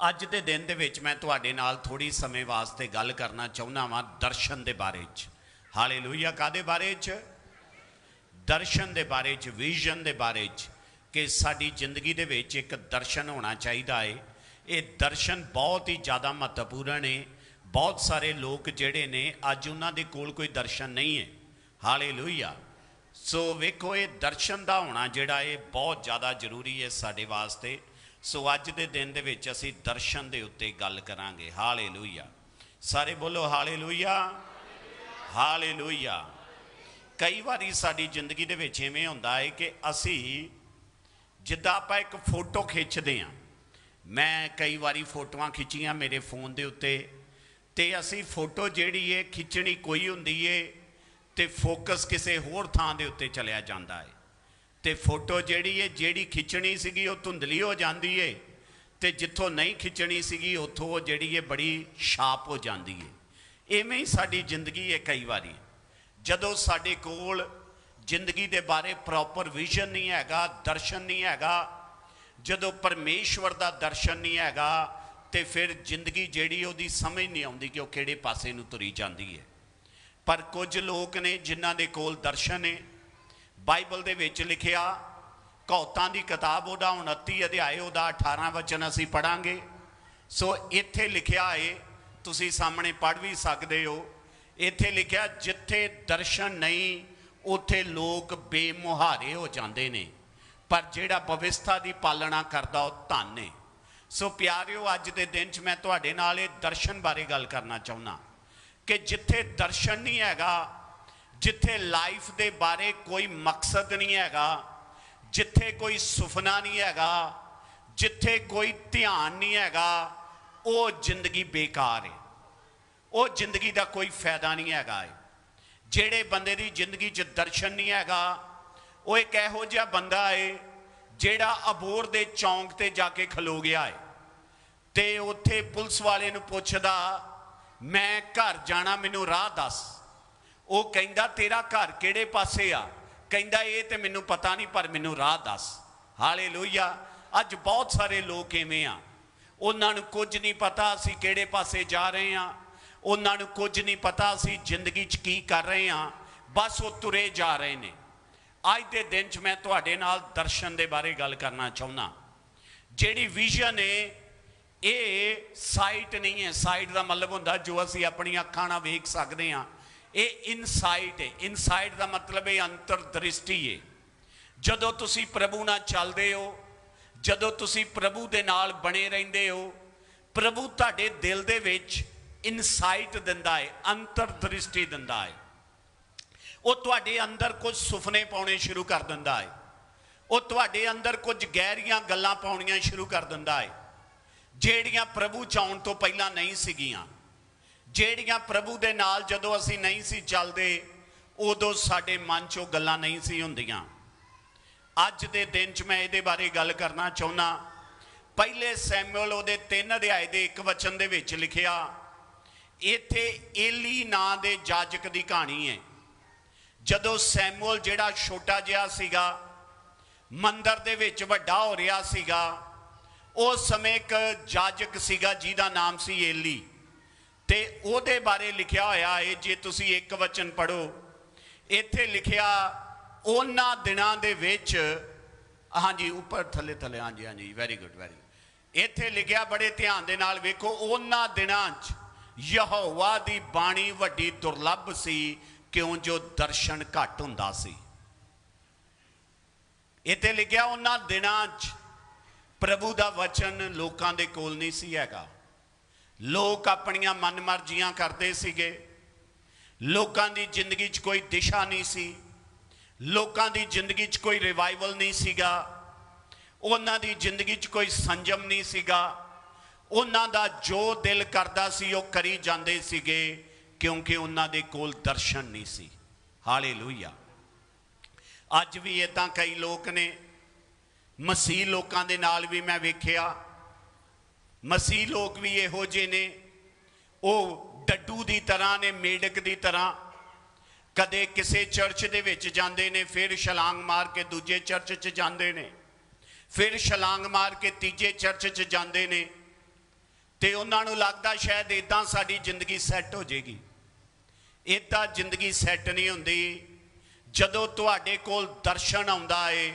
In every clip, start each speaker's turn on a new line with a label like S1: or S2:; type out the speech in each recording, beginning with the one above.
S1: ਅੱਜ ਦੇ ਦਿਨ ਦੇ ਵਿੱਚ ਮੈਂ ਤੁਹਾਡੇ ਨਾਲ ਥੋੜੀ ਸਮੇਂ ਵਾਸਤੇ ਗੱਲ ਕਰਨਾ ਚਾਹੁੰਦਾ ਵਾਂ ਦਰਸ਼ਨ ਦੇ ਬਾਰੇ 'ਚ। ਹਾਲੇਲੂਇਆ ਕਾਦੇ ਬਾਰੇ 'ਚ? ਦਰਸ਼ਨ ਦੇ ਬਾਰੇ 'ਚ ਵਿਜ਼ਨ ਦੇ ਬਾਰੇ 'ਚ ਕਿ ਸਾਡੀ ਜ਼ਿੰਦਗੀ ਦੇ ਵਿੱਚ ਇੱਕ ਦਰਸ਼ਨ ਹੋਣਾ ਚਾਹੀਦਾ ਹੈ ਇਹ ਦਰਸ਼ਨ ਬਹੁਤ ਹੀ ਜ਼ਿਆਦਾ ਮਹੱਤਵਪੂਰਨ ਏ। ਬਹੁਤ ਸਾਰੇ ਲੋਕ ਜਿਹੜੇ ਨੇ, ਅੱਜ ਉਹਨਾਂ ਦੇ ਕੋਲ ਕੋਈ ਦਰਸ਼ਨ ਨਹੀਂ ਹੈ ਹਾਲੇਲੂਇਆ ਸੋ ਵੇਖੋ, ਇਹ ਦਰਸ਼ਨ ਦਾ ਹੋਣਾ ਜਿਹੜਾ ਇਹ ਬਹੁਤ ਜ਼ਿਆਦਾ ਜ਼ਰੂਰੀ ਹੈ ਸਾਡੇ ਵਾਸਤੇ। ਸੋ ਅੱਜ ਦੇ ਦਿਨ ਦੇ ਵਿੱਚ ਅਸੀਂ ਦਰਸ਼ਨ ਦੇ ਉੱਤੇ ਗੱਲ ਕਰਾਂਗੇ। ਹਾਲੇਲੂਇਆ। ਸਾਰੇ ਬੋਲੋ ਹਾਲੇਲੂਇਆ। ਹਾਲੇਲੂਇਆ। ਕਈ ਵਾਰੀ ਸਾਡੀ ਜ਼ਿੰਦਗੀ ਦੇ ਵਿੱਚ ਐਵੇਂ ਹੁੰਦਾ ਹੈ ਕਿ ਅਸੀਂ ਜਿੱਦਾਂ ਆਪਾਂ ਇੱਕ ਫੋਟੋ ਖਿੱਚਦੇ ਆ। ਮੈਂ ਕਈ ਵਾਰੀ ਫੋਟੋਆਂ ਖਿੱਚੀਆਂ ਮੇਰੇ ਫੋਨ ਦੇ ਉੱਤੇ ਤੇ ਅਸੀਂ ਫੋਟੋ ਜਿਹੜੀ ਏ ਖਿੱਚਣੀ ਕੋਈ ਹੁੰਦੀ ਏ ਤੇ ਫੋਕਸ ਕਿਸੇ ਹੋਰ ਥਾਂ ਦੇ ਉੱਤੇ ਚਲਿਆ ਜਾਂਦਾ ਹੈ ਤੇ ਫੋਟੋ ਜਿਹੜੀ ਏ, ਜਿਹੜੀ ਖਿੱਚਣੀ ਸੀਗੀ ਉਹ ਧੁੰਦਲੀ ਹੋ ਜਾਂਦੀ ਏ ਤੇ ਜਿੱਥੋਂ ਨਹੀਂ ਖਿੱਚਣੀ ਸੀਗੀ, ਉੱਥੋਂ ਉਹ ਜਿਹੜੀ ਏ ਬੜੀ ਸ਼ਾਪ ਹੋ ਜਾਂਦੀ ਏ। ਐਵੇਂ ਹੀ ਸਾਡੀ ਜ਼ਿੰਦਗੀ ਏ ਕਈ ਵਾਰੀ। ਜਦੋਂ ਸਾਡੇ ਕੋਲ ਜ਼ਿੰਦਗੀ ਦੇ ਬਾਰੇ ਪ੍ਰੋਪਰ ਵਿਜ਼ਨ ਨਹੀਂ ਹੈਗਾ, ਦਰਸ਼ਨ ਨਹੀਂ ਹੈਗਾ, ਜਦੋਂ ਪਰਮੇਸ਼ਵਰ ਦਾ ਦਰਸ਼ਨ ਨਹੀਂ ਹੈਗਾ, ਤੇ ਫਿਰ ਜ਼ਿੰਦਗੀ ਜਿਹੜੀ ਉਹਦੀ ਸਮਝ ਨਹੀਂ ਆਉਂਦੀ ਕਿ ਉਹ ਕਿਹੜੇ ਪਾਸੇ ਨੂੰ ਤੁਰੀ ਜਾਂਦੀ ਹੈ ਪਰ ਕੁਝ ਲੋਕ ਨੇ ਜਿਨ੍ਹਾਂ ਦੇ ਕੋਲ ਦਰਸ਼ਨ ਹੈ ਬਾਈਬਲ ਦੇ ਵਿੱਚ ਲਿਖਿਆ, ਕੌਤਾਂ ਦੀ ਕਿਤਾਬ ਉਹਦਾ 29 ਅਧਿਆਏ, ਉਹਦਾ 18 ਵਚਨ ਅਸੀਂ ਪੜਾਂਗੇ ਸੋ ਇੱਥੇ ਲਿਖਿਆ ਏ, ਤੁਸੀਂ ਸਾਹਮਣੇ ਪੜ੍ਹ ਵੀ ਸਕਦੇ ਹੋ, ਇੱਥੇ ਲਿਖਿਆ, ਜਿੱਥੇ ਦਰਸ਼ਨ ਨਹੀਂ, ਉੱਥੇ ਲੋਕ ਬੇਮੁਹਾਰੇ ਹੋ ਜਾਂਦੇ ਨੇ। ਪਰ ਜਿਹੜਾ ਭਵਿਸ਼ਤਾ ਦੀ ਪਾਲਣਾ ਕਰਦਾ ਉਹ ਧਨ ਹੈ ਸੋ ਪਿਆਰਿਓ, ਅੱਜ ਦੇ ਦਿਨ 'ਚ ਮੈਂ ਤੁਹਾਡੇ ਨਾਲ ਇਹ ਦਰਸ਼ਨ ਬਾਰੇ ਗੱਲ ਕਰਨਾ ਚਾਹੁੰਦਾ ਕਿ ਜਿੱਥੇ ਦਰਸ਼ਨ ਨਹੀਂ ਹੈਗਾ ਜਿੱਥੇ ਲਾਈਫ ਦੇ ਬਾਰੇ ਕੋਈ ਮਕਸਦ ਨਹੀਂ ਹੈਗਾ, ਜਿੱਥੇ ਕੋਈ ਸੁਪਨਾ ਨਹੀਂ ਹੈਗਾ, ਜਿੱਥੇ ਕੋਈ ਧਿਆਨ ਨਹੀਂ ਹੈਗਾ, ਉਹ ਜ਼ਿੰਦਗੀ ਬੇਕਾਰ ਹੈ ਉਹ ਜ਼ਿੰਦਗੀ ਦਾ ਕੋਈ ਫਾਇਦਾ ਨਹੀਂ ਹੈਗਾ ਹੈ ਜਿਹੜੇ ਬੰਦੇ ਦੀ ਜ਼ਿੰਦਗੀ 'ਚ ਦਰਸ਼ਨ ਨਹੀਂ ਹੈਗਾ, ਉਹ ਇੱਕ ਇਹੋ ਜਿਹਾ ਬੰਦਾ ਹੈ ਜਿਹੜਾ ਅਬੋਰ ਦੇ ਚੌਂਕ ਤੇ ਜਾ ਕੇ ਖਲੋ ਗਿਆ ਹੈ ਤੇ ਉੱਥੇ ਪੁਲਿਸ ਵਾਲੇ ਨੂੰ ਪੁੱਛਦਾ, ਮੈਂ ਘਰ ਜਾਣਾ, ਮੈਨੂੰ ਰਾਹ ਦੱਸ। ਉਹ ਕਹਿੰਦਾ, ਤੇਰਾ ਘਰ ਕਿਹੜੇ ਪਾਸੇ ਆ? ਕਹਿੰਦਾ, ਇਹ ਤੇ ਮੈਨੂੰ ਪਤਾ ਨਹੀਂ, ਪਰ ਮੈਨੂੰ ਰਾਹ ਦੱਸ। ਹਾਲੇਲੂਇਆ। ਅੱਜ ਬਹੁਤ ਸਾਰੇ ਲੋਕ ਐਵੇਂ ਆ। ਉਹਨਾਂ ਨੂੰ ਕੁਝ ਨਹੀਂ ਪਤਾ ਅਸੀਂ ਕਿਹੜੇ ਪਾਸੇ ਜਾ ਰਹੇ ਆ। ਉਹਨਾਂ ਨੂੰ ਕੁਝ ਨਹੀਂ ਪਤਾ ਅਸੀਂ ਜ਼ਿੰਦਗੀ 'ਚ ਕੀ ਕਰ ਰਹੇ ਆ। ਬਸ ਉਹ ਤੁਰੇ ਜਾ ਰਹੇ ਨੇ। ਅੱਜ ਦੇ ਦਿਨ 'ਚ ਮੈਂ ਤੁਹਾਡੇ ਨਾਲ ਦਰਸ਼ਨ ਦੇ ਬਾਰੇ ਗੱਲ ਕਰਨਾ ਚਾਹੁੰਦਾ। ਜਿਹੜੀ ਵਿਜ਼ਨ ਹੈ ਇਹ ਸਾਈਟ ਨਹੀਂ ਹੈ। ਸਾਈਟ ਦਾ ਮਤਲਬ ਹੁੰਦਾ ਜੋ ਅਸੀਂ ਆਪਣੀਆਂ ਅੱਖਾਂ ਨਾਲ ਵੇਖ ਸਕਦੇ ਹਾਂ ਇਹ ਇਨਸਾਈਟ ਹੈ। ਇਨਸਾਈਟ ਦਾ ਮਤਲਬ ਹੈ ਅੰਤਰਦ੍ਰਿਸ਼ਟੀ ਹੈ। ਜਦੋਂ ਤੁਸੀਂ ਪ੍ਰਭੂ ਨਾਲ ਚੱਲਦੇ ਹੋ, ਜਦੋਂ ਤੁਸੀਂ ਪ੍ਰਭੂ ਦੇ ਨਾਲ ਬਣੇ ਰਹਿੰਦੇ ਹੋ, ਪ੍ਰਭੂ ਤੁਹਾਡੇ ਦਿਲ ਦੇ ਵਿੱਚ ਇਨਸਾਈਟ ਦਿੰਦਾ ਹੈ, ਅੰਤਰਦ੍ਰਿਸ਼ਟੀ ਦਿੰਦਾ ਹੈ। ਉਹ ਤੁਹਾਡੇ ਅੰਦਰ ਕੁਝ ਸੁਪਨੇ ਪਾਉਣੇ ਸ਼ੁਰੂ ਕਰ ਦਿੰਦਾ ਹੈ। ਉਹ ਤੁਹਾਡੇ ਅੰਦਰ ਕੁਝ ਗਹਿਰੀਆਂ ਗੱਲਾਂ ਪਾਉਣੀਆਂ ਸ਼ੁਰੂ ਕਰ ਦਿੰਦਾ ਹੈ। ਜਿਹੜੀਆਂ ਪ੍ਰਭੂ ਚਾਉਣ ਤੋਂ ਪਹਿਲਾਂ ਨਹੀਂ ਸੀਗੀਆਂ। ਜਿਹੜੀਆਂ ਪ੍ਰਭੂ ਦੇ ਨਾਲ ਜਦੋਂ ਅਸੀਂ ਨਹੀਂ ਸੀ ਚੱਲਦੇ, ਉਦੋਂ ਸਾਡੇ ਮਨ 'ਚੋਂ ਗੱਲਾਂ ਨਹੀਂ ਸੀ ਹੁੰਦੀਆਂ। ਅੱਜ ਦੇ ਦਿਨ 'ਚ ਮੈਂ ਇਹਦੇ ਬਾਰੇ ਗੱਲ ਕਰਨਾ ਚਾਹੁੰਦਾ। ਪਹਿਲੇ ਸੈਮੂਅਲ ਉਹਦੇ 3 ਅਧਿਆਏ ਦੇ ਇੱਕ ਵਚਨ ਦੇ ਵਿੱਚ ਲਿਖਿਆ, ਇੱਥੇ ਏਲੀ ਨਾਂ ਦੇ ਜਾਜਕ ਦੀ ਕਹਾਣੀ ਹੈ ਜਦੋਂ ਸੈਮੂਅਲ ਜਿਹੜਾ ਛੋਟਾ ਜਿਹਾ ਸੀਗਾ, ਮੰਦਰ ਦੇ ਵਿੱਚ ਵੱਡਾ ਹੋ ਰਿਹਾ ਸੀਗਾ, ਉਸ ਸਮੇਂ ਇੱਕ ਜਾਜਕ ਸੀਗਾ ਜਿਹਦਾ ਨਾਮ ਸੀ ਏਲੀ। ਤੇ ਉਹਦੇ ਬਾਰੇ ਲਿਖਿਆ ਹੋਇਆ ਹੈ ਜੇ ਤੁਸੀਂ ਇੱਕ ਵਚਨ ਪੜੋ ਇੱਥੇ ਲਿਖਿਆ, ਉਹਨਾਂ ਦਿਨਾਂ ਦੇ ਵਿੱਚ, ਹਾਂਜੀ, ਉੱਪਰ, ਥੱਲੇ ਥੱਲੇ, ਹਾਂਜੀ ਹਾਂਜੀ ਵੈਰੀ ਗੁੱਡ ਵੈਰੀ ਇੱਥੇ ਲਿਖਿਆ ਬੜੇ ਧਿਆਨ ਦੇ ਨਾਲ ਵੇਖੋ, ਉਹਨਾਂ ਦਿਨਾਂ 'ਚ ਯਹੋਵਾ ਦੀ ਬਾਣੀ ਵੱਡੀ ਦੁਰਲੱਭ ਸੀ, ਕਿਉਂ ਜੋ ਦਰਸ਼ਨ ਘੱਟ ਹੁੰਦਾ ਸੀ। ਇੱਥੇ ਲਿਖਿਆ, ਉਹਨਾਂ ਦਿਨਾਂ 'ਚ, ਪ੍ਰਭੂ ਦਾ ਵਚਨ ਲੋਕਾਂ ਦੇ ਕੋਲ ਨਹੀਂ ਸੀ ਹੈਗਾ। ਲੋਕ ਆਪਣੀਆਂ ਮਨਮਰਜ਼ੀਆਂ ਕਰਦੇ ਸੀਗੇ। ਲੋਕਾਂ ਦੀ ਜ਼ਿੰਦਗੀ 'ਚ ਕੋਈ ਦਿਸ਼ਾ ਨਹੀਂ ਸੀ। ਲੋਕਾਂ ਦੀ ਜ਼ਿੰਦਗੀ 'ਚ ਕੋਈ ਰਿਵਾਈਵਲ ਨਹੀਂ ਸੀਗਾ। ਉਹਨਾਂ ਦੀ ਜ਼ਿੰਦਗੀ 'ਚ ਕੋਈ ਸੰਜਮ ਨਹੀਂ ਸੀਗਾ। ਉਹਨਾਂ ਦਾ ਜੋ ਦਿਲ ਕਰਦਾ ਸੀ ਉਹ ਕਰੀ ਜਾਂਦੇ ਸੀਗੇ, ਕਿਉਂਕਿ ਉਹਨਾਂ ਦੇ ਕੋਲ ਦਰਸ਼ਨ ਨਹੀਂ ਸੀ। ਹਾਲੇਲੂਇਆ ਅੱਜ ਵੀ ਇਦਾਂ ਕਈ ਲੋਕ ਨੇ। ਮਸੀਹ ਲੋਕਾਂ ਦੇ ਨਾਲ ਵੀ ਮੈਂ ਵੇਖਿਆ। ਮਸੀਹ ਲੋਕ ਵੀ ਇਹੋ ਜਿਹੇ ਨੇ। ਉਹ ਡੱਡੂ ਦੀ ਤਰ੍ਹਾਂ ਨੇ ਮੇਡਕ ਦੀ ਤਰ੍ਹਾਂ। ਕਦੇ ਕਿਸੇ ਚਰਚ ਦੇ ਵਿੱਚ ਜਾਂਦੇ ਨੇ, ਫਿਰ ਛਲਾਂਗ ਮਾਰ ਕੇ ਦੂਜੇ ਚਰਚ 'ਚ ਜਾਂਦੇ ਨੇ। ਫਿਰ ਛਲਾਂਗ ਮਾਰ ਕੇ ਤੀਜੇ ਚਰਚ 'ਚ ਜਾਂਦੇ ਨੇ। ਤੇ ਉਹਨਾਂ ਨੂੰ ਲੱਗਦਾ ਸ਼ਾਇਦ ਇਦਾਂ ਸਾਡੀ ਜ਼ਿੰਦਗੀ ਸੈੱਟ ਹੋ ਜਾਏਗੀ। ਇਦਾਂ ਜ਼ਿੰਦਗੀ ਸੈੱਟ ਨਹੀਂ ਹੁੰਦੀ। ਜਦੋਂ ਤੁਹਾਡੇ ਕੋਲ ਦਰਸ਼ਨ ਆਉਂਦਾ ਏ,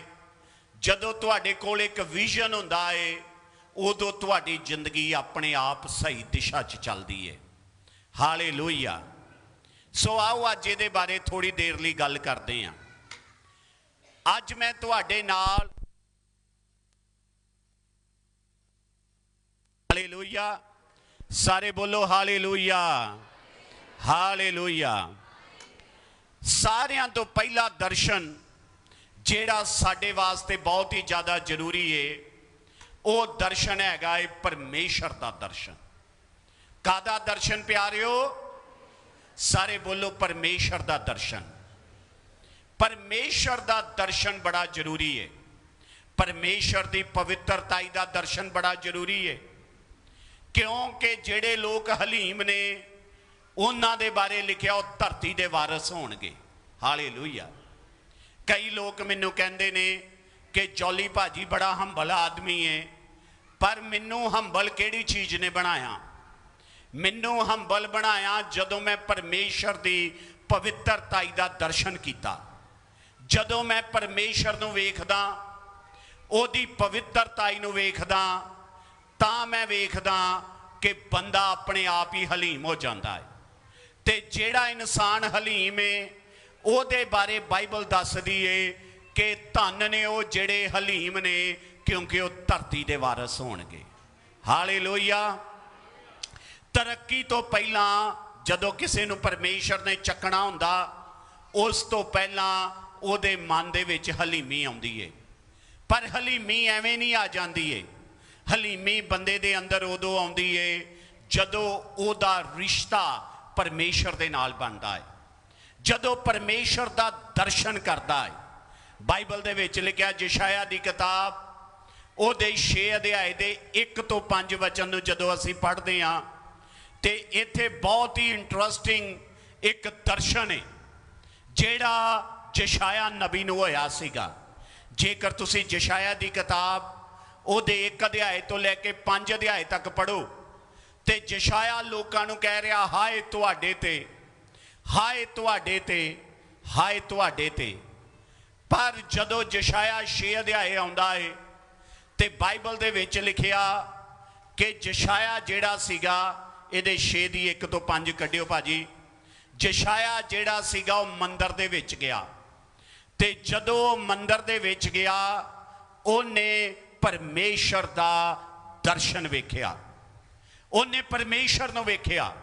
S1: ਜਦੋਂ ਤੁਹਾਡੇ ਕੋਲ ਇੱਕ ਵਿਜ਼ਨ ਹੁੰਦਾ ਏ ਉਦੋਂ ਤੁਹਾਡੀ ਜ਼ਿੰਦਗੀ ਆਪਣੇ ਆਪ ਸਹੀ ਦਿਸ਼ਾ 'ਚ ਚੱਲਦੀ ਏ। ਹਾਲੇਲੂਇਆ ਸੋ ਆਓ ਅੱਜ ਇਹਦੇ ਬਾਰੇ ਥੋੜੀ ਦੇਰ ਲਈ ਗੱਲ ਕਰਦੇ ਹਾਂ ਅੱਜ ਮੈਂ ਤੁਹਾਡੇ ਨਾਲ ਹਾਲੇਲੂਇਆ ਸਾਰੇ ਬੋਲੋ ਹਾਲੇਲੂਇਆ ਹਾਲੇਲੂਇਆ ਸਾਰਿਆਂ ਤੋਂ ਪਹਿਲਾ ਦਰਸ਼ਨ ਜਿਹੜਾ ਸਾਡੇ ਵਾਸਤੇ ਬਹੁਤ ਹੀ ਜ਼ਿਆਦਾ ਜ਼ਰੂਰੀ ਏ। ਉਹ ਦਰਸ਼ਨ ਹੈਗਾ ਏ ਪਰਮੇਸ਼ਰ ਦਾ ਦਰਸ਼ਨ। ਕਾਦਾ ਦਰਸ਼ਨ ਪਿਆਰਿਓ? ਸਾਰੇ ਬੋਲੋ ਪਰਮੇਸ਼ਰ ਦਾ ਦਰਸ਼ਨ। ਪਰਮੇਸ਼ਰ ਦਾ ਦਰਸ਼ਨ ਬੜਾ ਜ਼ਰੂਰੀ ਹੈ ਪਰਮੇਸ਼ਰ ਦੀ ਪਵਿੱਤਰਤਾਈ ਦਾ ਦਰਸ਼ਨ ਬੜਾ ਜ਼ਰੂਰੀ ਹੈ ਕਿਉਂਕਿ ਜਿਹੜੇ ਲੋਕ ਹਲੀਮ ਨੇ, ਉਹਨਾਂ ਦੇ ਬਾਰੇ ਲਿਖਿਆ ਉਹ ਧਰਤੀ ਦੇ ਵਾਰਿਸ ਹੋਣਗੇ। ਹਾਲੇਲੂਇਆ। ਕਈ ਲੋਕ ਮੈਨੂੰ ਕਹਿੰਦੇ ਨੇ ਕਿ ਜੋਲੀ ਭਾਜੀ ਬੜਾ ਹੰਬਲ ਆਦਮੀ ਹੈ ਪਰ ਮੈਨੂੰ ਹੰਬਲ ਕਿਹੜੀ ਚੀਜ਼ ਨੇ ਬਣਾਇਆ? ਮੈਨੂੰ ਹੰਬਲ ਬਣਾਇਆ ਜਦੋਂ ਮੈਂ ਪਰਮੇਸ਼ਰ ਦੀ ਪਵਿੱਤਰਤਾਈ ਦਾ ਦਰਸ਼ਨ ਕੀਤਾ। ਜਦੋਂ ਮੈਂ ਪਰਮੇਸ਼ਰ ਨੂੰ ਵੇਖਦਾ, ਉਹਦੀ ਪਵਿੱਤਰਤਾਈ ਨੂੰ ਵੇਖਦਾ, ਤਾਂ ਮੈਂ ਵੇਖਦਾ ਕਿ ਬੰਦਾ ਆਪਣੇ ਆਪ ਹੀ ਹਲੀਮ ਹੋ ਜਾਂਦਾ ਹੈ ਤੇ ਜਿਹੜਾ ਇਨਸਾਨ ਹਲੀਮ ਹੈ ਉਹਦੇ ਬਾਰੇ ਬਾਈਬਲ ਦੱਸਦੀ ਏ ਕਿ ਧੰਨ ਨੇ ਉਹ ਜਿਹੜੇ ਹਲੀਮ ਨੇ, ਕਿਉਂਕਿ ਉਹ ਧਰਤੀ ਦੇ ਵਾਰਿਸ ਹੋਣਗੇ। ਹਾਲੇਲੂਇਆ। ਤਰੱਕੀ ਤੋਂ ਪਹਿਲਾਂ ਜਦੋਂ ਕਿਸੇ ਨੂੰ ਪਰਮੇਸ਼ਰ ਨੇ ਚੱਕਣਾ ਹੁੰਦਾ, ਉਸ ਤੋਂ ਪਹਿਲਾਂ ਉਹਦੇ ਮਨ ਦੇ ਵਿੱਚ ਹਲੀਮੀ ਆਉਂਦੀ ਏ। ਪਰ ਹਲੀਮੀ ਐਵੇਂ ਨਹੀਂ ਆ ਜਾਂਦੀ ਏ। ਹਲੀਮੀ ਬੰਦੇ ਦੇ ਅੰਦਰ ਉਦੋਂ ਆਉਂਦੀ ਏ, ਜਦੋਂ ਉਹਦਾ ਰਿਸ਼ਤਾ ਪਰਮੇਸ਼ਰ ਦੇ ਨਾਲ ਬਣਦਾ ਹੈ ਜਦੋਂ ਪਰਮੇਸ਼ਰ ਦਾ ਦਰਸ਼ਨ ਕਰਦਾ ਹੈ ਬਾਈਬਲ ਦੇ ਵਿੱਚ ਲਿਖਿਆ ਜਿਸ਼ਾਇਆ ਦੀ ਕਿਤਾਬ, ਉਹਦੇ 6 ਅਧਿਆਏ ਦੇ 1 ਤੋਂ 5 ਵਚਨ ਨੂੰ ਜਦੋਂ ਅਸੀਂ ਪੜ੍ਹਦੇ ਹਾਂ, ਤੇ ਇੱਥੇ ਬਹੁਤ ਹੀ ਇੰਟਰਸਟਿੰਗ ਇੱਕ ਦਰਸ਼ਨ ਹੈ, ਜਿਹੜਾ ਜਸ਼ਾਇਆ ਨਬੀ ਨੂੰ ਹੋਇਆ ਸੀਗਾ। ਜੇਕਰ ਤੁਸੀਂ ਜਸ਼ਾਇਆ ਦੀ ਕਿਤਾਬ ਉਹਦੇ ਇੱਕ ਅਧਿਆਏ ਤੋਂ ਲੈ ਕੇ 5 ਅਧਿਆਏ ਤੱਕ ਪੜੋ ਤੇ ਜਸ਼ਾਇਆ ਲੋਕਾਂ ਨੂੰ ਕਹਿ ਰਿਹਾ, ਹਾਏ ਤੁਹਾਡੇ ਤੇ, ਹਾਏ ਤੁਹਾਡੇ ਤੇ, ਹਾਏ ਤੁਹਾਡੇ ਤੇ। ਪਰ ਜਦੋਂ ਜਸ਼ਾਇਆ 6 ਅਧਿਆਏ ਆਉਂਦਾ ਏ ਤੇ ਬਾਈਬਲ ਦੇ ਵਿੱਚ ਲਿਖਿਆ ਕਿ ਜਸ਼ਾਇਆ ਜਿਹੜਾ ਸੀਗਾ, ਇਹਦੇ 6 ਦੀ 1 ਤੋਂ 5 ਕੱਢਿਓ ਭਾਜੀ। ਜਸ਼ਾਇਆ ਜਿਹੜਾ ਸੀਗਾ, ਉਹ ਮੰਦਰ ਦੇ ਵਿੱਚ ਗਿਆ। ਤੇ ਜਦੋਂ ਉਹ ਮੰਦਰ ਦੇ ਵਿੱਚ ਗਿਆ, ਉਹਨੇ ਪਰਮੇਸ਼ਰ ਦਾ ਦਰਸ਼ਨ ਵੇਖਿਆ। ਉਹਨੇ ਪਰਮੇਸ਼ਰ ਨੂੰ ਵੇਖਿਆ।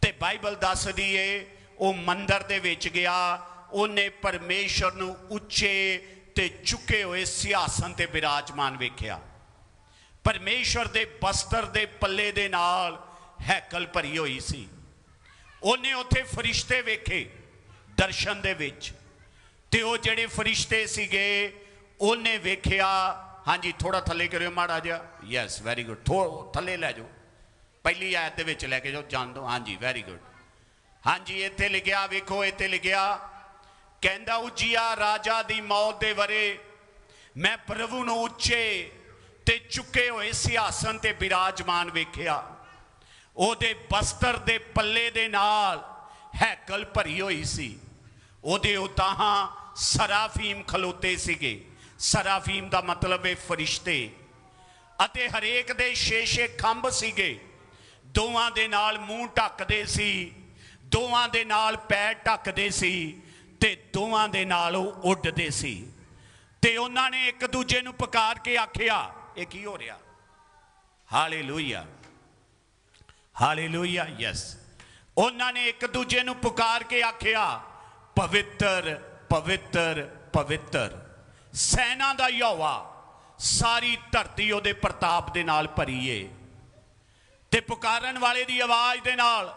S1: ਤੇ ਬਾਈਬਲ ਦੱਸਦੀ ਏ, ਉਹ ਮੰਦਰ ਦੇ ਵਿੱਚ ਗਿਆ ਉਹਨੇ ਪਰਮੇਸ਼ਰ ਨੂੰ ਉੱਚੇ ਤੇ ਝੁਕੇ ਹੋਏ ਸਿਆਸਨ ਤੇ ਬਿਰਾਜਮਾਨ ਵੇਖਿਆ। ਪਰਮੇਸ਼ਰ ਦੇ ਬਸਤਰ ਦੇ ਪੱਲੇ ਦੇ ਨਾਲ ਹੈਕਲ ਭਰੀ ਹੋਈ ਸੀ। ਉਹਨੇ ਉੱਥੇ ਫਰਿਸ਼ਤੇ ਵੇਖੇ ਦਰਸ਼ਨ ਦੇ ਵਿੱਚ। ਤੇ ਉਹ ਜਿਹੜੇ ਫਰਿਸ਼ਤੇ ਸੀਗੇ, ਉਹਨੇ ਵੇਖਿਆ, ਹਾਂਜੀ ਥੋੜਾ ਥੱਲੇ ਕਰਿਓ ਮਾੜਾ ਜਿਹਾ। ਯੈਸ ਵੈਰੀ ਗੁੱਡ ਥੋ, ਥੱਲੇ ਲੈ ਜਾਓ। ਪਹਿਲੀ ਆਇਤ ਦੇ ਵਿੱਚ ਲੈ ਕੇ ਜਾਓ, ਜਾਣ ਦੋ ਹਾਂਜੀ ਵੈਰੀ ਗੁੱਡ ਹਾਂਜੀ, ਇੱਥੇ ਲਿਖਿਆ, ਵੇਖੋ, ਇੱਥੇ ਲਿਖਿਆ ਕਹਿੰਦਾ, ਉਜੀਆ ਰਾਜਾ ਦੀ ਮੌਤ ਦੇ ਵਰੇ ਮੈਂ ਪ੍ਰਭੂ ਨੂੰ ਉੱਚੇ ਤੇ ਚੁੱਕੇ ਹੋਏ ਸਿਆਸਨ ਤੇ ਬਿਰਾਜਮਾਨ ਵੇਖਿਆ। ਉਹਦੇ ਬਸਤਰ ਦੇ ਪੱਲੇ ਦੇ ਨਾਲ ਹੈਕਲ ਭਰੀ ਹੋਈ ਸੀ। ਉਹਦੇ ਉਤਾਹਾਂ ਸਰਾਫੀਮ ਖਲੋਤੇ ਸੀਗੇ। ਸਰਾਫੀਮ ਦਾ ਮਤਲਬ ਹੈ ਫਰਿਸ਼ਤੇ ਅਤੇ ਹਰੇਕ ਦੇ ਛੇ-ਛੇ ਖੰਭ ਸੀਗੇ। ਦੋਵਾਂ ਦੇ ਨਾਲ ਮੂੰਹ ਢੱਕਦੇ ਸੀ। ਦੋਵਾਂ ਦੇ ਨਾਲ ਪੈਰ ਢੱਕਦੇ ਸੀ। ਤੇ ਦੋਵਾਂ ਦੇ ਨਾਲ ਉਹ ਉੱਡਦੇ ਸੀ। ਤੇ ਉਹਨਾਂ ਨੇ ਇੱਕ ਦੂਜੇ ਨੂੰ ਪੁਕਾਰ ਕੇ ਆਖਿਆ, ਇਹ ਕੀ ਹੋ ਰਿਹਾ? ਹਾਲੇਲੂਇਆ ਹਾਲੇਲੂਇਆ ਯੈਸ ਉਹਨਾਂ ਨੇ ਇੱਕ ਦੂਜੇ ਨੂੰ ਪੁਕਾਰ ਕੇ ਆਖਿਆ, ਪਵਿੱਤਰ ਪਵਿੱਤਰ ਪਵਿੱਤਰ। ਸੈਨਾ ਦਾ ਯਹੋਵਾ, ਸਾਰੀ ਧਰਤੀ ਉਹਦੇ ਪ੍ਰਤਾਪ ਦੇ ਨਾਲ ਭਰੀ ਏ। ਤੇ ਪੁਕਾਰਨ ਵਾਲੇ ਦੀ ਆਵਾਜ਼ ਦੇ ਨਾਲ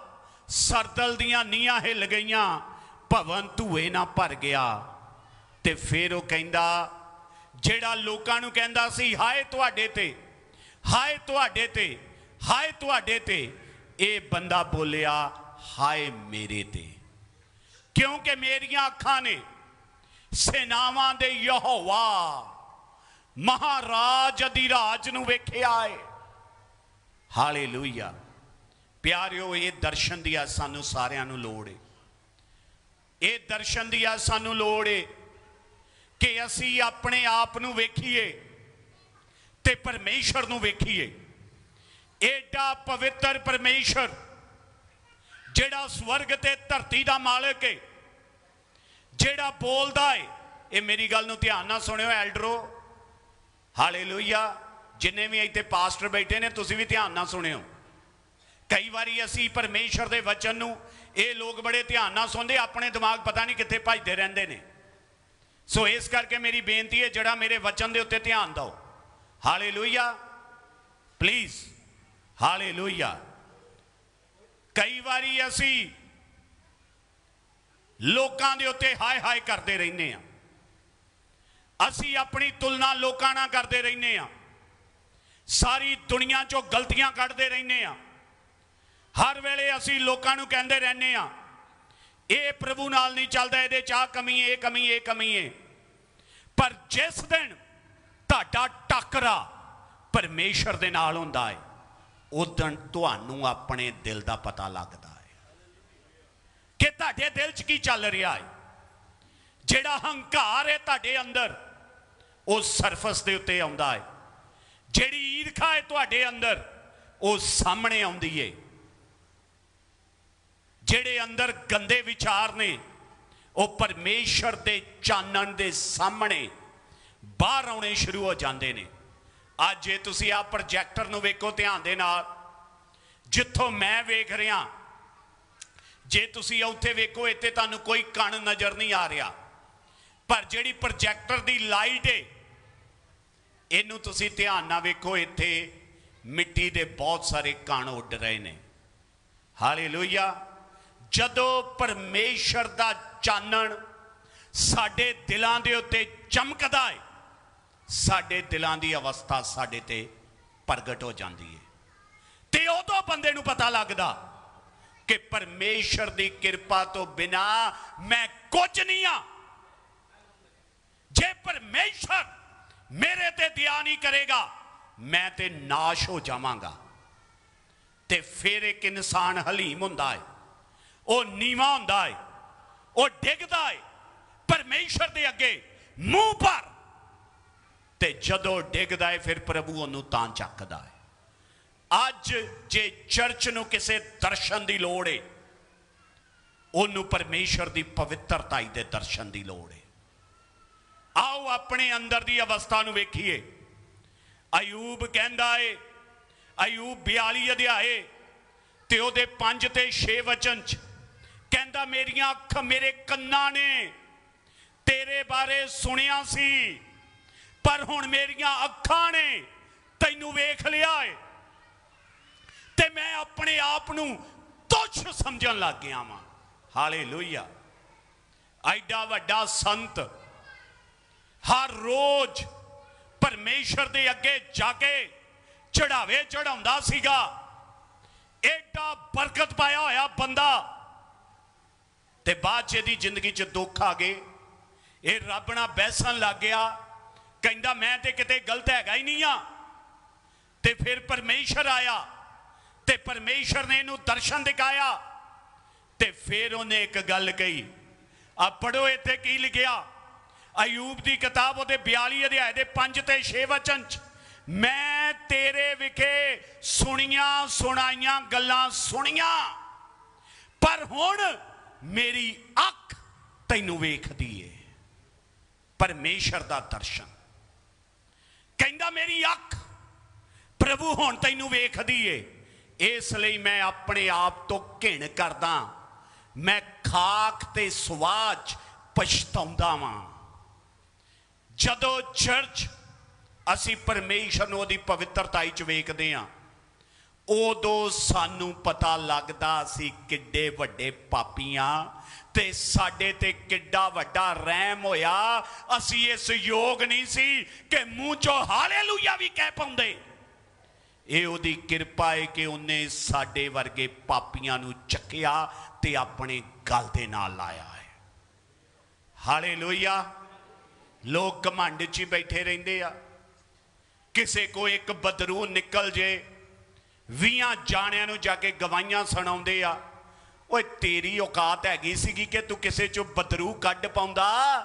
S1: ਸਰਦਲ ਦੀਆਂ ਨੀਆਂ ਹਿੱਲ ਗਈਆਂ ਭਵਨ ਧੂਏ ਨਾਲ ਭਰ ਗਿਆ। ਤੇ ਫਿਰ ਉਹ ਕਹਿੰਦਾ, ਜਿਹੜਾ ਲੋਕਾਂ ਨੂੰ ਕਹਿੰਦਾ ਸੀ, ਹਾਏ ਤੁਹਾਡੇ ਤੇ, ਹਾਏ ਤੁਹਾਡੇ ਤੇ, ਹਾਏ ਤੁਹਾਡੇ ਤੇ, ਇਹ ਬੰਦਾ ਬੋਲਿਆ, ਹਾਏ ਮੇਰੇ ਤੇ। ਕਿਉਂਕਿ ਮੇਰੀਆਂ ਅੱਖਾਂ ਨੇ ਸੈਨਾਵਾਂ ਦੇ ਯਹੋਵਾ, ਮਹਾਰਾਜ ਅਧਿਰਾਜ ਨੂੰ ਵੇਖਿਆ ਏ। ਹਾਲੇਲੂਇਆ। ਪਿਆਰਿਓ, ਇਹ ਦਰਸ਼ਨ ਦੀ ਆ ਸਾਨੂੰ ਸਾਰਿਆਂ ਨੂੰ ਲੋੜ ਏ। ਇਹ ਦਰਸ਼ਨ ਦੀ ਆ ਸਾਨੂੰ ਲੋੜ ਏ ਕਿ ਅਸੀਂ ਆਪਣੇ ਆਪ ਨੂੰ ਵੇਖੀਏ ਤੇ ਪਰਮੇਸ਼ਰ ਨੂੰ ਵੇਖੀਏ। ਏਡਾ ਪਵਿੱਤਰ ਪਰਮੇਸ਼ਰ ਜਿਹੜਾ ਸਵਰਗ ਤੇ ਧਰਤੀ ਦਾ ਮਾਲਕ ਏ, ਜਿਹੜਾ ਬੋਲਦਾ ਏ। ਇਹ ਮੇਰੀ ਗੱਲ ਨੂੰ ਧਿਆਨ ਨਾਲ ਸੁਣਿਓ, ਐਲਡਰੋ। ਹਾਲੇਲੂਇਆ। ਜਿੰਨੇ ਵੀ ਇੱਥੇ ਪਾਸਟਰ ਬੈਠੇ ਨੇ, ਤੁਸੀਂ ਵੀ ਧਿਆਨ ਨਾਲ ਸੁਣਿਓ। ਕਈ ਵਾਰੀ ਅਸੀਂ ਪਰਮੇਸ਼ਰ ਦੇ ਵਚਨ ਨੂੰ ਇਹ ਲੋਕ ਬੜੇ ਧਿਆਨ ਨਾਲ ਸੁਣਦੇ, ਆਪਣੇ ਦਿਮਾਗ ਪਤਾ ਨਹੀਂ ਕਿੱਥੇ ਭੱਜਦੇ ਰਹਿੰਦੇ ਨੇ। ਸੋ ਇਸ ਕਰਕੇ ਮੇਰੀ ਬੇਨਤੀ ਹੈ, ਜਿਹੜਾ ਮੇਰੇ ਵਚਨ ਦੇ ਉੱਤੇ ਧਿਆਨ ਦਿਓ। ਹਾਲੇਲੂਇਆ ਪਲੀਜ਼ ਹਾਲੇਲੂਇਆ ਕਈ ਵਾਰੀ ਅਸੀਂ ਲੋਕਾਂ ਦੇ ਉੱਤੇ ਹਾਏ ਹਾਏ ਕਰਦੇ ਰਹਿੰਦੇ ਆ ਅਸੀਂ ਆਪਣੀ ਤੁਲਨਾ ਲੋਕਾਂ ਨਾਲ ਕਰਦੇ ਰਹਿੰਦੇ ਆ ਸਾਰੀ ਦੁਨੀਆ ਚੋਂ ਗਲਤੀਆਂ ਕੱਢਦੇ ਰਹਿੰਦੇ ਆ ਹਰ ਵੇਲੇ ਅਸੀਂ ਲੋਕਾਂ ਨੂੰ ਕਹਿੰਦੇ ਰਹਿੰਦੇ ਆ ਇਹ ਪ੍ਰਭੂ ਨਾਲ ਨਹੀਂ ਚੱਲਦਾ, ਇਹਦੇ ਚਾਹ ਕਮੀ ਇਹ ਕਮੀ ਇਹ ਕਮੀ ਹੈ। ਪਰ ਜਿਸ ਦਿਨ ਤੁਹਾਡਾ ਟੱਕਰਾ ਪਰਮੇਸ਼ਰ ਦੇ ਨਾਲ ਹੁੰਦਾ ਹੈ ਉਦੋਂ ਤੁਹਾਨੂੰ ਆਪਣੇ ਦਿਲ ਦਾ ਪਤਾ ਲੱਗਦਾ ਹੈ ਕਿ ਤੁਹਾਡੇ ਦਿਲ 'ਚ ਕੀ ਚੱਲ ਰਿਹਾ ਹੈ। ਜਿਹੜਾ ਹੰਕਾਰ ਹੈ ਤੁਹਾਡੇ ਅੰਦਰ, ਉਹ ਸਰਫਸ ਦੇ ਉੱਤੇ ਆਉਂਦਾ ਹੈ। ਜਿਹੜੀ ਈਰਖਾ ਹੈ ਤੁਹਾਡੇ ਅੰਦਰ, ਉਹ ਸਾਹਮਣੇ ਆਉਂਦੀ ਹੈ। ਜਿਹੜੇ ਅੰਦਰ ਗੰਦੇ ਵਿਚਾਰ ਨੇ, ਉਹ ਪਰਮੇਸ਼ਰ ਦੇ ਚਾਨਣ ਦੇ ਸਾਹਮਣੇ ਬਾਹਰ ਆਉਣੇ ਸ਼ੁਰੂ ਹੋ ਜਾਂਦੇ ਨੇ। ਅੱਜ ਜੇ ਤੁਸੀਂ ਆ ਪ੍ਰੋਜੈਕਟਰ ਨੂੰ ਵੇਖੋ ਧਿਆਨ ਦੇ ਨਾਲ। ਜਿੱਥੋਂ ਮੈਂ ਵੇਖ ਰਿਹਾ, ਜੇ ਤੁਸੀਂ ਉੱਥੇ ਵੇਖੋ, ਇੱਥੇ ਤੁਹਾਨੂੰ ਕੋਈ ਕਣ ਨਜ਼ਰ ਨਹੀਂ ਆ ਰਿਹਾ। ਪਰ ਜਿਹੜੀ ਪ੍ਰੋਜੈਕਟਰ ਦੀ ਲਾਈਟ ਏ, ਇਹਨੂੰ ਤੁਸੀਂ ਧਿਆਨ ਨਾਲ ਵੇਖੋ, ਇੱਥੇ ਮਿੱਟੀ ਦੇ ਬਹੁਤ ਸਾਰੇ ਕਣ ਉੱਡ ਰਹੇ ਨੇ। ਹਾਲੇਲੂਇਆ ਜਦੋਂ ਪਰਮੇਸ਼ਰ ਦਾ ਚਾਨਣ ਸਾਡੇ ਦਿਲਾਂ ਦੇ ਉੱਤੇ ਚਮਕਦਾ ਹੈ ਸਾਡੇ ਦਿਲਾਂ ਦੀ ਅਵਸਥਾ ਸਾਡੇ ਤੇ ਪ੍ਰਗਟ ਹੋ ਜਾਂਦੀ ਹੈ ਤੇ ਉਦੋਂ ਬੰਦੇ ਨੂੰ ਪਤਾ ਲੱਗਦਾ ਕਿ ਪਰਮੇਸ਼ਰ ਦੀ ਕਿਰਪਾ ਤੋਂ ਬਿਨਾ ਮੈਂ ਕੁਝ ਨਹੀਂ ਆ। ਜੇ ਪਰਮੇਸ਼ਰ ਮੇਰੇ ਤੇ ਦਇਆ ਨਹੀਂ ਕਰੇਗਾ, ਮੈਂ ਤੇ ਨਾਸ਼ ਹੋ ਜਾਵਾਂਗਾ। ਤੇ ਫਿਰ ਇੱਕ ਇਨਸਾਨ ਹਲੀਮ ਹੁੰਦਾ ਹੈ ਉਹ ਨੀਵਾ ਹੁੰਦਾ ਹੈ ਉਹ ਡਿੱਗਦਾ ਏ, ਪਰਮੇਸ਼ਰ ਦੇ ਅੱਗੇ ਮੂੰਹ ਪਰ ਤੇ ਜਦੋਂ ਡਿੱਗਦਾ ਏ, ਫਿਰ ਪ੍ਰਭੂ ਉਹਨੂੰ ਤਾਂ ਚੱਕਦਾ ਹੈ ਅੱਜ ਜੇ ਚਰਚ ਨੂੰ ਕਿਸੇ ਦਰਸ਼ਨ ਦੀ ਲੋੜ ਏ, ਉਹਨੂੰ ਪਰਮੇਸ਼ਰ ਦੀ ਪਵਿੱਤਰਤਾ ਦੇ ਦਰਸ਼ਨ ਦੀ ਲੋੜ ਹੈ ਆਓ ਆਪਣੇ ਅੰਦਰ ਦੀ ਅਵਸਥਾ ਨੂੰ ਵੇਖੀਏ। ਅਯੂਬ ਕਹਿੰਦਾ ਏ, ਅਯੂਬ 42 ਅਧਿਆਏ, ਤੇ ਉਹਦੇ 5 ਤੇ 6 ਵਚਨ ਚ ਕਹਿੰਦਾ, ਮੇਰੀਆਂ ਅੱਖਾਂ ਮੇਰੇ ਕੰਨਾਂ ਨੇ। ਤੇਰੇ ਬਾਰੇ ਸੁਣਿਆ ਸੀ, ਪਰ ਹੁਣ ਮੇਰੀਆਂ ਅੱਖਾਂ ਨੇ। ਤੈਨੂੰ ਵੇਖ ਲਿਆ ਏ। ਤੇ ਮੈਂ ਆਪਣੇ ਆਪ ਨੂੰ ਤੁੱਛ ਸਮਝਣ ਲੱਗ ਗਿਆ ਵਾਂ। ਹਾਲੇਲੂਇਆ। ਐਡਾ ਵੱਡਾ ਸੰਤ ਹਰ ਰੋਜ਼ ਪਰਮੇਸ਼ਰ ਦੇ ਅੱਗੇ ਜਾ ਕੇ ਚੜਾਵੇ ਚੜਾਉਂਦਾ ਸੀਗਾ। ਐਡਾ ਬਰਕਤ ਪਾਇਆ ਹੋਇਆ ਬੰਦਾ ਤੇ ਬਾਅਦ ਚ ਇਹਦੀ ਜ਼ਿੰਦਗੀ ਚ ਦੁੱਖ ਆ ਗਏ। ਇਹ ਰੱਬ ਨਾਲ ਬਹਿਸਣ ਲੱਗ ਗਿਆ। ਕਹਿੰਦਾ, ਮੈਂ ਤੇ ਕਿਤੇ ਗਲਤ ਹੈਗਾ ਹੀ ਨਹੀਂ ਆ। ਤੇ ਫਿਰ ਪਰਮੇਸ਼ਰ ਆਇਆ। ਤੇ ਪਰਮੇਸ਼ਰ ਨੇ ਇਹਨੂੰ ਦਰਸ਼ਨ ਦਿਖਾਇਆ। ਤੇ ਫਿਰ ਉਹਨੇ ਇੱਕ ਗੱਲ ਕਹੀ। ਆ ਪੜੋ ਇੱਥੇ ਕੀ ਲਿਖਿਆ। ਅਯੂਬ ਦੀ ਕਿਤਾਬ ਉਹਦੇ 42 ਅਧਿਆਏ ਦੇ 5 ਤੇ 6 ਵਚਨ ਚ, ਮੈਂ ਤੇਰੇ ਵਿਖੇ ਸੁਣੀਆਂ ਸੁਣਾਈਆਂ ਗੱਲਾਂ ਸੁਣੀਆਂ, ਪਰ ਹੁਣ ਮੇਰੀ ਅੱਖ ਤੈਨੂੰ ਵੇਖਦੀ ਏ। ਪਰਮੇਸ਼ਰ ਦਾ ਦਰਸ਼ਨ। ਕਹਿੰਦਾ ਮੇਰੀ ਅੱਖ ਪ੍ਰਭੂ ਹੁਣ ਤੈਨੂੰ ਵੇਖਦੀ ਏ। ਇਸ ਲਈ ਮੈਂ ਆਪਣੇ ਆਪ ਤੋਂ ਘਿਣ ਕਰਦਾ। ਮੈਂ ਖਾਕ ਤੇ ਸਵਾਜ ਪਛਤਾਉਂਦਾ ਵਾਂ। ਜਦੋਂ ਚਰਚ ਅਸੀਂ ਪਰਮੇਸ਼ਰ ਨੂੰ ਉਹਦੀ ਪਵਿੱਤਰਤਾ ਚ ਵੇਖਦੇ ਹਾਂ ਉਦੋਂ ਸਾਨੂੰ ਪਤਾ ਲੱਗਦਾ ਅਸੀਂ ਕਿੱਡੇ ਵੱਡੇ ਪਾਪੀਆਂ ਤੇ ਸਾਡੇ ਤੇ ਕਿੱਡਾ ਵੱਡਾ ਰਹਿਮ ਹੋਇਆ। ਅਸੀਂ ਇਸ ਯੋਗ ਨਹੀਂ ਸੀ ਕਿ ਮੂੰਹ ਚੋਂ ਹਾਲੇਲੂਇਆ ਵੀ ਕਹਿ ਪਾਉਂਦੇ। ਇਹ ਉਹਦੀ ਕਿਰਪਾ ਹੈ ਕਿ ਉਹਨੇ ਸਾਡੇ ਵਰਗੇ ਪਾਪੀਆਂ ਨੂੰ ਚੱਕਿਆ ਤੇ ਆਪਣੇ ਗਲ ਦੇ ਨਾਲ ਲਾਇਆ ਹੈ। ਹਾਲੇਲੂਇਆ। ਲੋਕ ਘਮੰਡ 'ਚ ਹੀ ਬੈਠੇ ਰਹਿੰਦੇ ਆ। ਕਿਸੇ ਕੋ ਇੱਕ ਬਦਰੂ ਨਿਕਲ ਜੇ ਵੀਆਂ ਜਾਣਿਆਂ ਨੂੰ ਜਾ ਕੇ ਗਵਾਈਆਂ ਸੁਣਾਉਂਦੇ ਆ। ਓਏ, ਤੇਰੀ ਔਕਾਤ ਹੈਗੀ ਸੀਗੀ ਕਿ ਤੂੰ ਕਿਸੇ ਚੋਂ ਬਦਰੂ ਕੱਢ ਪਾਉਂਦਾ?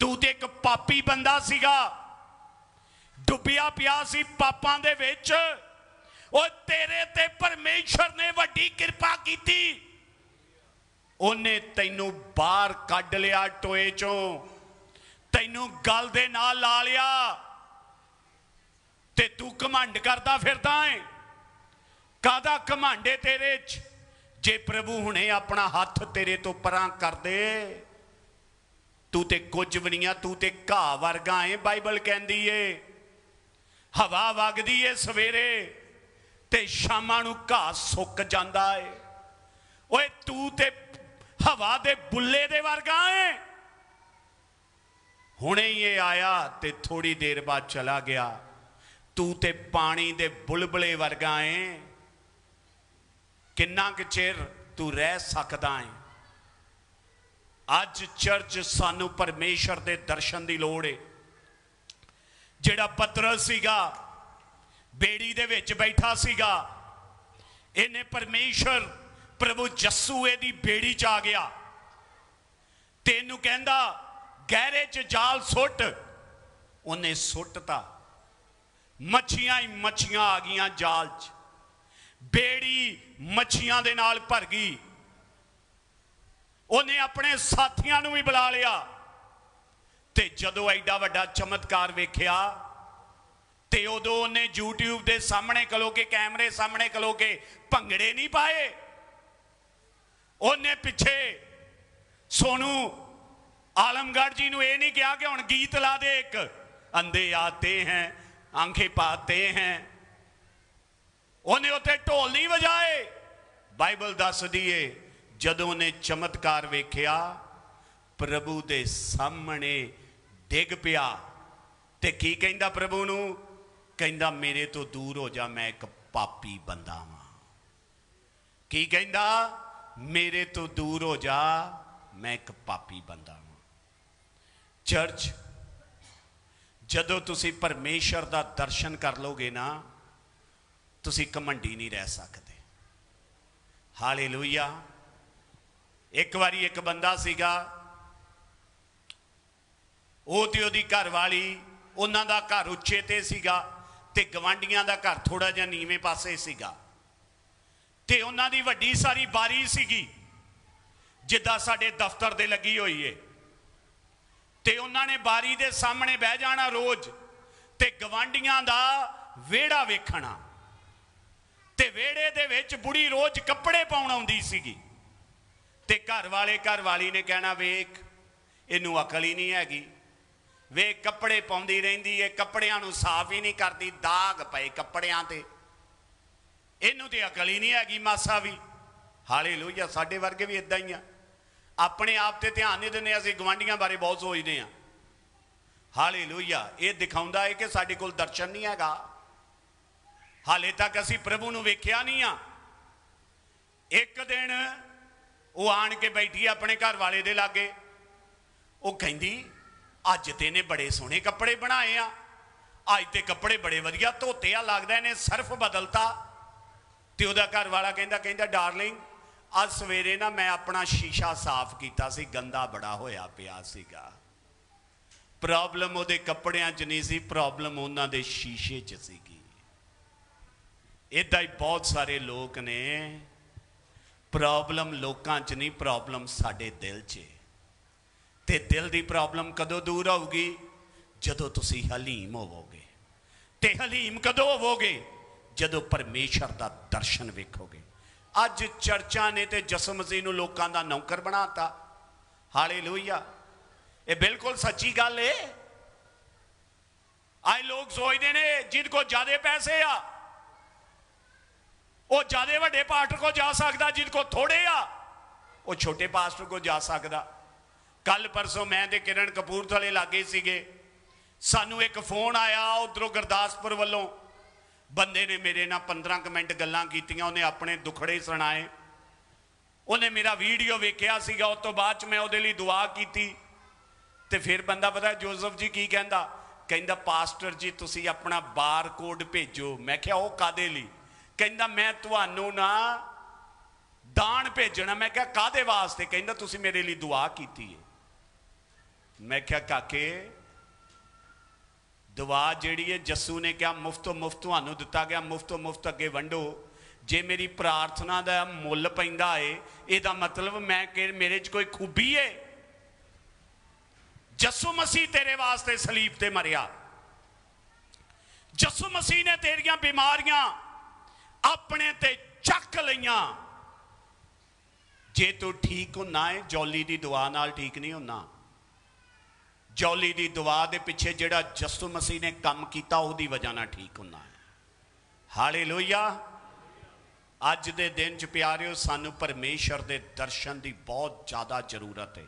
S1: ਤੂੰ ਤੇ ਇੱਕ ਪਾਪੀ ਬੰਦਾ ਸੀਗਾ। ਡੁੱਬਿਆ ਪਿਆ ਸੀ ਪਾਪਾਂ ਦੇ ਵਿੱਚ। ਓ ਤੇਰੇ ਤੇ ਪਰਮੇਸ਼ਰ ਨੇ ਵੱਡੀ ਕਿਰਪਾ ਕੀਤੀ। ਉਹਨੇ ਤੈਨੂੰ ਬਾਹਰ ਕੱਢ ਲਿਆ ਟੋਏ ਚੋਂ। ਤੈਨੂੰ ਗਲ ਦੇ ਨਾਲ ਲਾ ਲਿਆ। ਤੇ ਤੂੰ ਘਮੰਡ ਕਰਦਾ ਫਿਰਦਾ ਏ। ਕਾਦਾ ਘਮੰਡੇ ਤੇਰੇ 'ਚ? ਜੇ ਪ੍ਰਭੂ ਹੁਣੇ ਆਪਣਾ ਹੱਥ ਤੇਰੇ ਤੋਂ ਪਰਾਂ ਕਰ ਦੇ, ਤੂੰ ਤੇ ਕੁਝ ਵੀ ਨਹੀਂ ਆ, ਤੂੰ ਤੇ ਘਾਹ ਵਰਗਾ ਏ, ਬਾਈਬਲ ਕਹਿੰਦੀ ਏ। ਹਵਾ ਵਗਦੀ ਏ ਸਵੇਰੇ ਤੇ ਸ਼ਾਮਾਂ ਨੂੰ ਘਾਹ ਸੁੱਕ ਜਾਂਦਾ ਏ। ਓਏ, ਤੂੰ ਤੇ ਹਵਾ ਦੇ ਬੁੱਲੇ ਦੇ ਵਰਗਾ ਏ। ਹੁਣੇ ਹੀ ਇਹ ਆਇਆ ਤੇ ਥੋੜੀ ਦੇਰ ਬਾਅਦ ਚਲਾ ਗਿਆ। ਤੂੰ ਤੇ ਪਾਣੀ ਦੇ ਬੁਲਬਲੇ ਵਰਗਾ ਏ ਕਿੰਨਾ ਕੁ ਚਿਰ ਤੂੰ ਰਹਿ ਸਕਦਾ ਏ ਅੱਜ ਚਰਚ ਸਾਨੂੰ ਪਰਮੇਸ਼ਰ ਦੇ ਦਰਸ਼ਨ ਦੀ ਲੋੜ ਏ। ਜਿਹੜਾ ਪਤਰਸ ਸੀਗਾ, ਬੇੜੀ ਦੇ ਵਿੱਚ ਬੈਠਾ ਸੀਗਾ, ਇਹਨੇ ਪਰਮੇਸ਼ਰ ਪ੍ਰਭੂ ਜੱਸੂ ਇਹਦੀ ਬੇੜੀ ਚ ਆ ਗਿਆ। ਤੈਨੂੰ ਕਹਿੰਦਾ, ਗਹਿਰੇ ਚ ਜਾਲ ਸੁੱਟ। ਉਹਨੇ ਸੁੱਟਤਾ। ਮੱਛੀਆਂ ਹੀ ਮੱਛੀਆਂ ਆ ਗਈਆਂ ਜਾਲ 'ਚ। ਬੇੜੀ ਮੱਛੀਆਂ ਦੇ ਨਾਲ ਭਰ ਗਈ। ਉਹਨੇ ਆਪਣੇ ਸਾਥੀਆਂ ਨੂੰ ਵੀ ਬੁਲਾ ਲਿਆ। ਤੇ ਜਦੋਂ ਐਡਾ ਵੱਡਾ ਚਮਤਕਾਰ ਵੇਖਿਆ, ਤੇ ਉਦੋਂ ਉਹਨੇ YouTube ਦੇ ਸਾਹਮਣੇ ਖਲੋ ਕੇ, ਕੈਮਰੇ ਸਾਹਮਣੇ ਖਲੋ ਕੇ ਭੰਗੜੇ ਨਹੀਂ ਪਾਏ। ਉਹਨੇ ਪਿੱਛੇ ਸੋਨੂ ਆਲਮਗੜ੍ਹ ਜੀ ਨੂੰ ਇਹ ਨਹੀਂ ਕਿਹਾ ਕਿ ਹੁਣ ਗੀਤ ਲਾ ਦੇ ਇੱਕ। ਅੰਧੇ ਆਤੇ ਹੈ ਆਂਖੇ ਪਾਤੇ ਹੈ ਉਹਨੇ ਉੱਥੇ ਢੋਲ ਨਹੀਂ ਵਜਾਏ ਬਾਈਬਲ ਦੱਸਦੀ ਏ ਜਦੋਂ ਉਹਨੇ ਚਮਤਕਾਰ ਵੇਖਿਆ ਪ੍ਰਭੂ ਦੇ ਸਾਹਮਣੇ ਡਿੱਗ ਪਿਆ ਤੇ ਕੀ ਕਹਿੰਦਾ ਪ੍ਰਭੂ ਨੂੰ ਕਹਿੰਦਾ ਮੇਰੇ ਤੋਂ ਦੂਰ ਹੋ ਜਾ ਮੈਂ ਇੱਕ ਪਾਪੀ ਬੰਦਾ ਵਾਂ ਕੀ ਕਹਿੰਦਾ ਮੇਰੇ ਤੋਂ ਦੂਰ ਹੋ ਜਾ ਮੈਂ ਇੱਕ ਪਾਪੀ ਬੰਦਾ ਵਾਂ ਚਰਚ ਜਦੋਂ ਤੁਸੀਂ ਪਰਮੇਸ਼ਰ ਦਾ ਦਰਸ਼ਨ ਕਰ ਲੋਗੇ ਨਾ, ਤੁਸੀਂ ਕਮੰਡੀ ਨਹੀਂ ਰਹਿ ਸਕਦੇ। ਹਾਲੇਲੂਇਆ। ਇੱਕ ਵਾਰੀ ਇੱਕ ਬੰਦਾ ਸੀਗਾ, ਉਹ ਤੇ ਉਹਦੀ ਘਰ ਵਾਲੀ ਉਹਨਾਂ ਦਾ ਘਰ ਉੱਚੇ ਤੇ ਸੀਗਾ ਤੇ ਗਵਾਂਡੀਆਂ ਦਾ ਘਰ ਥੋੜਾ ਜਿਹਾ ਨੀਵੇਂ ਪਾਸੇ ਸੀਗਾ। ਤੇ ਉਹਨਾਂ ਦੀ ਵੱਡੀ ਸਾਰੀ ਬਾਰੀ ਸੀਗੀ, ਜਿੱਦਾਂ ਸਾਡੇ ਦਫ਼ਤਰ ਦੇ ਲੱਗੀ ਹੋਈ ਏ। ਤੇ ਉਹਨਾਂ ਨੇ ਬਾਰੀ ਦੇ ਸਾਹਮਣੇ ਬਹਿ ਜਾਣਾ ਰੋਜ਼ ਤੇ ਗਵਾਂਡੀਆਂ ਦਾ ਵਿਹੜਾ ਵੇਖਣਾ। ਤੇ ਵਿਹੜੇ ਦੇ ਵਿੱਚ ਬੁੜੀ ਰੋਜ਼ ਕੱਪੜੇ ਪਾਉਣ ਆਉਂਦੀ ਸੀਗੀ। ਤੇ ਘਰ ਵਾਲੇ ਘਰ ਵਾਲੀ ਨੇ ਕਹਿਣਾ, ਵੇਖ, ਇਹਨੂੰ ਅਕਲ ਹੀ ਨਹੀਂ ਹੈਗੀ। ਵੇਖ, ਕੱਪੜੇ ਪਾਉਂਦੀ ਰਹਿੰਦੀ ਏ, ਕੱਪੜਿਆਂ ਨੂੰ ਸਾਫ਼ ਹੀ ਨਹੀਂ ਕਰਦੀ, ਦਾਗ ਪਏ ਕੱਪੜਿਆਂ ਤੇ। ਇਹਨੂੰ ਤੇ ਅਕਲ ਹੀ ਨਹੀਂ ਹੈਗੀ, ਮਾਸਾ ਵੀ। ਹਾਲੇਲੂਇਆ, ਸਾਡੇ ਵਰਗੇ ਵੀ ਇਦਾਂ ਹੀ ਆ। ਆਪਣੇ ਆਪ ਤੇ ਧਿਆਨ ਨਹੀਂ ਦਿੰਦੇ, ਅਸੀਂ ਗਵਾਂਡੀਆਂ ਬਾਰੇ ਬਹੁਤ ਸੋਚਦੇ ਆ ਹਾਲੇਲੂਇਆ। ਇਹ ਦਿਖਾਉਂਦਾ ਹੈ ਕਿ ਸਾਡੇ ਕੋਲ ਦਰਸ਼ਨ ਨਹੀਂ ਹੈਗਾ। ਹਾਲੇ ਤੱਕ ਅਸੀਂ ਪ੍ਰਭੂ ਨੂੰ ਵੇਖਿਆ ਨਹੀਂ ਆ। ਇੱਕ ਦਿਨ ਉਹ ਆਣ ਕੇ ਬੈਠੀ ਆਪਣੇ ਘਰ ਵਾਲੇ ਦੇ ਲਾਗੇ। ਉਹ ਕਹਿੰਦੀ, ਅੱਜ ਤੇ ਨੇ ਬੜੇ ਸੋਹਣੇ ਕੱਪੜੇ ਬਣਾਏ ਆ। ਅੱਜ ਤੇ ਕੱਪੜੇ ਬੜੇ ਵਧੀਆ ਧੋਤੇ ਆ, ਲੱਗਦਾ ਇਹਨੇ ਸਰਫ ਬਦਲਤਾ। ਤੇ ਉਹਦਾ ਘਰ ਵਾਲਾ ਕਹਿੰਦਾ ਕਹਿੰਦਾ, ਡਾਰਲਿੰਗ ਅੱਜ ਸਵੇਰੇ ਨਾ ਮੈਂ ਆਪਣਾ ਸ਼ੀਸ਼ਾ ਸਾਫ਼ ਕੀਤਾ ਸੀ, ਗੰਦਾ ਬੜਾ ਹੋਇਆ ਪਿਆ ਸੀਗਾ। ਪ੍ਰੋਬਲਮ ਉਹਦੇ ਕੱਪੜਿਆਂ 'ਚ ਨਹੀਂ ਸੀ ਪ੍ਰੋਬਲਮ ਉਹਨਾਂ ਦੇ ਸ਼ੀਸ਼ੇ 'ਚ ਸੀਗੀ। ਇਦਾਂ ਹੀ ਬਹੁਤ ਸਾਰੇ ਲੋਕ ਨੇ। ਪ੍ਰੋਬਲਮ ਲੋਕਾਂ 'ਚ ਨਹੀਂ ਪ੍ਰੋਬਲਮ ਸਾਡੇ ਦਿਲ 'ਚ ਹੈ। ਤੇ ਦਿਲ ਦੀ ਪ੍ਰੋਬਲਮ ਕਦੋਂ ਦੂਰ ਹੋਊਗੀ? ਜਦੋਂ ਤੁਸੀਂ ਹਲੀਮ ਹੋਵੋਗੇ। ਤੇ ਹਲੀਮ ਕਦੋਂ ਹੋਵੋਗੇ? ਜਦੋਂ ਪਰਮੇਸ਼ਰ ਦਾ ਦਰਸ਼ਨ ਵੇਖੋਗੇ। ਅੱਜ ਚਰਚਾਂ ਨੇ ਤੇ ਯਿਸੂ ਮਸੀਹ ਨੂੰ ਲੋਕਾਂ ਦਾ ਨੌਕਰ ਬਣਾਤਾ। ਹਾਲੇਲੂਇਆ। ਇਹ ਬਿਲਕੁਲ ਸੱਚੀ ਗੱਲ ਏ। ਆਏ ਲੋਕ ਸੋਚਦੇ ਨੇ ਜਿੰਦ ਕੋ ਜ਼ਿਆਦੇ ਪੈਸੇ ਆ, ਉਹ ਜਿਆਦੇ ਵੱਡੇ ਪਾਸਟਰ ਕੋ ਜਾ ਸਕਦਾ ਜਿੰਦ ਕੋ ਥੋੜੇ ਆ, ਉਹ ਛੋਟੇ ਪਾਸਟਰ ਕੋ ਜਾ ਸਕਦਾ। ਕੱਲ ਪਰਸੋਂ ਮੈਂ ਤੇ ਕਿਰਨ ਕਪੂਰਥਲੇ ਲਾਗੇ ਸੀਗੇ। ਸਾਨੂੰ ਇੱਕ ਫੋਨ ਆਇਆ ਉਧਰੋਂ ਗੁਰਦਾਸਪੁਰ ਵੱਲੋਂ। ਬੰਦੇ ਨੇ ਮੇਰੇ ਨਾਲ 15 ਕੁ ਮਿੰਟ ਗੱਲਾਂ ਕੀਤੀਆਂ, ਉਹਨੇ ਆਪਣੇ ਦੁਖੜੇ ਸੁਣਾਏ। ਉਹਨੇ ਮੇਰਾ ਵੀਡੀਓ ਵੇਖਿਆ ਸੀਗਾ, ਉਸ ਤੋਂ ਬਾਅਦ ਚ ਮੈਂ ਉਹਦੇ ਲਈ ਦੁਆ ਕੀਤੀ। ਤੇ ਫਿਰ ਬੰਦਾ ਪਤਾ ਜੋਸਫ ਜੀ ਕੀ ਕਹਿੰਦਾ? ਕਹਿੰਦਾ, ਪਾਸਟਰ ਜੀ, ਤੁਸੀਂ ਆਪਣਾ ਬਾਰ ਕੋਡ ਭੇਜੋ। ਮੈਂ ਕਿਹਾ, ਉਹ ਕਾਦੇ ਲਈ? ਕਹਿੰਦਾ, ਮੈਂ ਤੁਹਾਨੂੰ ਨਾ ਦਾਨ ਭੇਜਣਾ। ਮੈਂ ਕਿਹਾ ਕਾਦੇ ਵਾਸਤੇ? ਕਹਿੰਦਾ, ਤੁਸੀਂ ਮੇਰੇ ਲਈ ਦੁਆ ਕੀਤੀ ਹੈ ਮੈਂ ਕਿਹਾ, ਕਾਕੇ ਦੁਆ ਜਿਹੜੀ ਹੈ ਜੱਸੂ ਨੇ ਕਿਹਾ, ਮੁਫਤੋ ਮੁਫਤ ਤੁਹਾਨੂੰ ਦਿੱਤਾ ਗਿਆ, ਮੁਫਤੋ ਮੁਫਤ ਅੱਗੇ ਵੰਡੋ। ਜੇ ਮੇਰੀ ਪ੍ਰਾਰਥਨਾ ਦਾ ਮੁੱਲ ਪੈਂਦਾ ਏ, ਇਹਦਾ ਮਤਲਬ ਮੈਂ ਕਿ ਮੇਰੇ 'ਚ ਕੋਈ ਖੂਬੀ ਏ। ਜੱਸੂ ਮਸੀਹ ਤੇਰੇ ਵਾਸਤੇ ਸਲੀਬ ਤੇ ਮਰਿਆ। ਜੱਸੂ ਮਸੀਹ ਨੇ ਤੇਰੀਆਂ ਬਿਮਾਰੀਆਂ ਆਪਣੇ ਤੇ ਚੱਕ ਲਈਆਂ। ਜੇ ਤੂੰ ਠੀਕ ਹੁੰਨਾ ਹੈ ਜੌਲੀ ਦੀ ਦੁਆ ਨਾਲ ਠੀਕ ਨਹੀਂ ਹੁੰਨਾ। ਜੌਲੀ ਦੀ ਦੁਆ ਦੇ ਪਿੱਛੇ ਜਿਹੜਾ ਜਸੂ ਮਸੀਹ ਨੇ ਕੰਮ ਕੀਤਾ, ਉਹਦੀ ਵਜ੍ਹਾ ਨਾਲ ਠੀਕ ਹੁੰਦਾ ਹੈ। ਹਾਲੇਲੂਇਆ ਅੱਜ ਦੇ ਦਿਨ ਚ ਪਿਆਰਿਓ, ਸਾਨੂੰ ਪਰਮੇਸ਼ਰ ਦੇ ਦਰਸ਼ਨ ਦੀ ਬਹੁਤ ਜ਼ਿਆਦਾ ਜ਼ਰੂਰਤ ਹੈ।